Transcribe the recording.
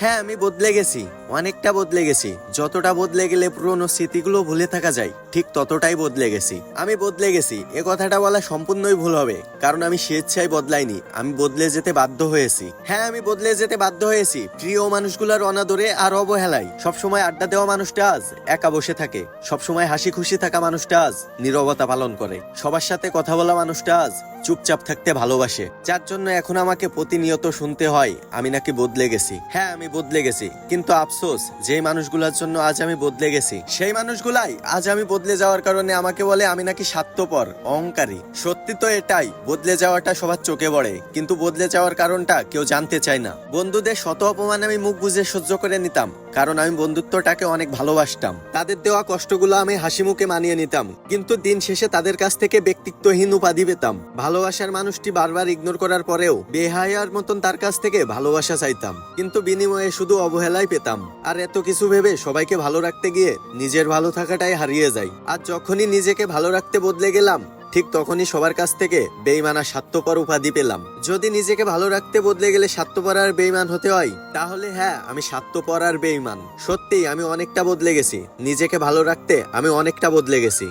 হ্যাঁ আমি বদলে গেছি। অনেকটা বদলে গেছি। যতটা বদলে গেলে পুরনো স্মৃতিগুলো ভুলে থাকা যায়, ঠিক ততটাই বদলে গেছি। আমি বদলে গেছি। এ কথাটা বলা সম্পূর্ণই ভুল হবে, কারণ আমি স্বেচ্ছায় বদলাইনি। আমি বদলে যেতে বাধ্য হয়েছি। হ্যাঁ আমি বদলে যেতে বাধ্য হয়েছি। প্রিয় মানুষগুলোর অনাদরে আর অবহেলায়। সবসময় আড্ডা দেওয়া মানুষটা আজ একা বসে থাকে। সবসময় হাসি খুশি থাকা মানুষটা আজ নীরবতা পালন করে। সবার সাথে কথা বলা মানুষটা আজ চুপচাপ থাকতে ভালোবাসে। যার জন্য এখন আমাকে প্রতিনিয়ত শুনতে হয়, আমি নাকি বদলে গেছি। হ্যাঁ আমি বদলে গেছি। কিন্তু আফসোস যে মানুষগুলোর জন্য আজ আমি বদলে গেছি, সেই মানুষগুলাই আজ আমি বদলে যাওয়ার কারণে আমাকে বলে আমি নাকি স্বার্থপর, অহংকারী। সত্যি তো এটাই, বদলে যাওয়াটা সবার চোখে পড়ে, কিন্তু বদলে যাওয়ার কারণটা কেউ জানতে চায় না। বন্ধুদের শত অপমান আমি মুখ বুঝে সহ্য করে নিতাম, কারণ আমি বন্ধুত্বটাকে অনেক ভালোবাসতাম। তাদের দেওয়া কষ্টগুলো আমি হাসি মুখে মানিয়ে নিতাম, কিন্তু দিন শেষে তাদের কাছ থেকে ব্যক্তিত্বহীন উপাধি পেতাম। ভালোবাসার মানুষটি বারবার ইগনোর করার পরেও বেহায়ার মতন তার কাছ থেকে ভালোবাসা চাইতাম। কিন্তু বিনিময়ে শুধু অবহেলাই পেতাম। আর এত কিছু ভেবে সবাইকে ভালো রাখতে গিয়ে নিজের ভালো থাকাটাই হারিয়ে যায়। আর যখনই নিজেকে ভালো রাখতে বদলে গেলাম, ঠিক তখনই সবার কাছ থেকে বেইমানা স্বার্থপর উপাধি পেলাম। যদি নিজেকে ভালো রাখতে বদলে গেলে স্বার্থপর আর বেইমান হতে হয়, তাহলে হ্যাঁ আমি স্বার্থপর আর বেইমান। সত্যিই আমি অনেকটা বদলে গেছি। নিজেকে ভালো রাখতে আমি অনেকটা বদলে গেছি।